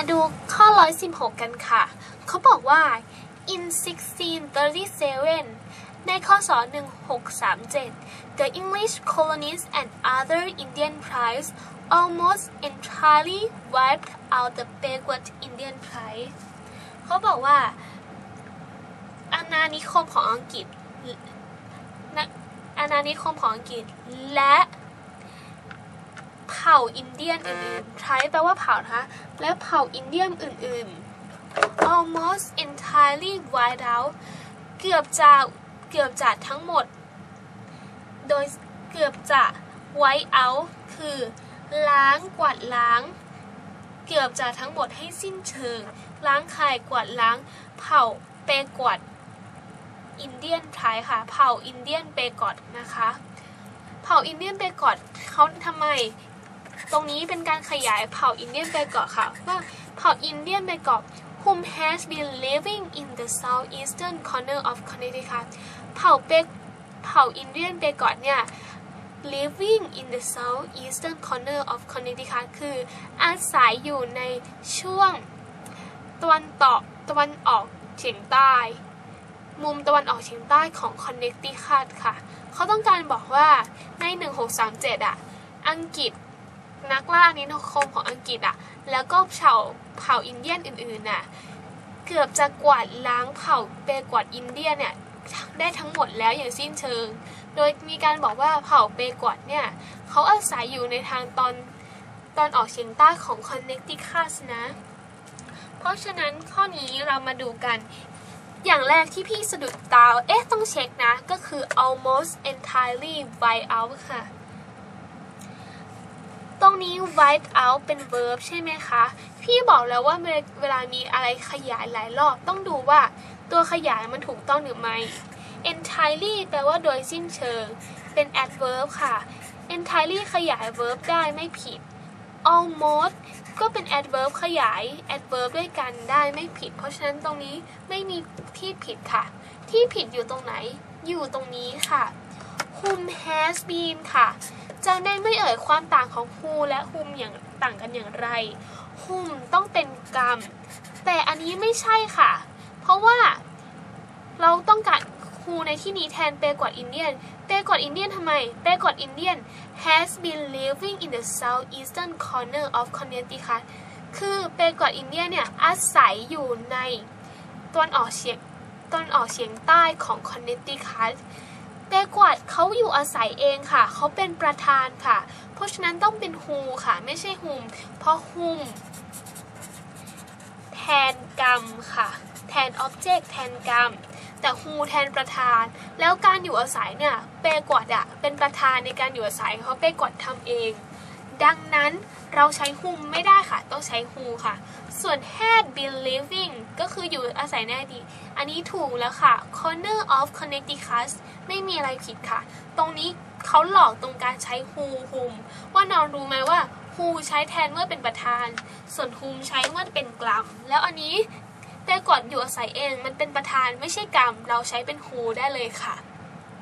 มาดูข้อ 116 กันค่ะ เขาบอกว่า in 1637 ในข้อสอ1637 the English colonies and other Indian tribes almost entirely wiped out the backward Indian tribes เขาบอกว่าอาณานิคมของอังกฤษอาณานิคมของอังกฤษและ เผ่าอินเดียนอื่นๆ tribe แปลว่าเผ่านะคะและเผ่าอินเดียนอื่นๆ almost entirely wiped out เกือบจะเกือบจะทั้งหมด โดยเกือบจะ wipe out คือ ล้างกวาดล้าง เกือบจะทั้งหมดให้สิ้นเชิง ล้างคายกวาดล้าง เผ่าเปกวดอินเดียนไทยค่ะ เผ่าอินเดียนเปกอดนะคะ เผ่าอินเดียนเปกอดเขาทำไม ตรงนี้เป็นการขยายเผ่าอินเดียนเปกอดค่ะว่าเผ่าอินเดียนเปกอด whom has been living in the southeastern corner of Connecticut เผ่าเปกเผ่าอินเดียนเปกอดเนี่ย living in the southeastern corner of Connecticut คืออาศัยอยู่ในช่วงตะวันตกตะวันออกเฉียงใต้ มุมตะวันออกเฉียงใต้ของ Connecticut ค่ะ เขาต้องการบอกว่าใน 1637 อะ อังกฤษ นักล่าอาณานิคมของอังกฤษอะแล้วก็เผ่าเผ่าอินเดียนอื่นๆน่ะเกือบจะกวาดล้างเผ่าเปกวดอินเดียเนี่ยได้ทั้งหมดแล้วอย่างสิ้นเชิง โดยมีการบอกว่าเผ่าเปกวดเนี่ยเขาอาศัยอยู่ในทางตอนตอนออกเฉียงใต้ของ Connecticut นะ เพราะฉะนั้นข้อนี้เรามาดูกัน อย่างแรกที่พี่สะดุดตา เอ๊ะต้องเช็คนะ ก็คือ almost entirely wipe out ค่ะ ตรงนี้ wipe out เป็น verb ใช่ไหมคะ พี่บอกแล้วว่าเวลามีอะไรขยายหลายรอบ ต้องดูว่าตัวขยายมันถูกต้องหรือไม่ entirely แปลว่าโดยสิ้นเชิง เป็น adverb ค่ะ entirely ขยาย verb ได้ไม่ผิด almost ก็เป็น adverb ขยาย adverb ด้วยกันได้ไม่ผิด เพราะฉะนั้นตรงนี้ไม่มีที่ผิดค่ะ ที่ผิดอยู่ตรงไหน อยู่ตรงนี้ค่ะ whom has been ค่ะจะได้ไม่เอ่ยความต่างของ who และ whom อย่างต่างกันอย่างไร whom ต้องเป็นกรรม แต่อันนี้ไม่ใช่ค่ะ เพราะว่าเราต้องการ who ในที่นี้แทนเปกอดอินเดียนเปกอดอินเดียนทำไมเปกอดอินเดียน has been living in the southeastern corner of Connecticut คือเปกอดอินเดียเนี่ยอาศัยอยู่ในตะวันออกเฉียงตะวันออกเฉียงใต้ของ Connecticut เปกวัดเขาอยู่อาศัยเองค่ะ เขาเป็นประธานค่ะ เพราะฉะนั้นต้องเป็นฮูค่ะ ไม่ใช่หุม เพราะหุม แทนกรรมค่ะ แทนอ็อบเจกต์แทนกรรม แต่ฮูแทนประธาน แล้วการอยู่อาศัยเนี่ย เปกวัดอะเป็นประธานในการอยู่อาศัยเขาเปกวัดทำเอง ดังนั้นเราใช้ whom ไม่ได้ค่ะ ต้องใช้ who ค่ะ ส่วน had been living ก็คืออยู่อาศัยในอดีตอันนี้ถูกแล้วค่ะ corner of Connecticut ไม่มีอะไรผิดค่ะ ตรงนี้เขาหลอกตรงการใช้ who whom ว่านอนรู้ไหมว่า who ใช้แทนเมื่อเป็นประธาน ส่วน whom ใช้เมื่อเป็นกลัม แล้วอันนี้แต่ก่อนอยู่อาศัยเองมันเป็นประธานไม่ใช่กรรม เราใช้เป็น who ได้เลยค่ะ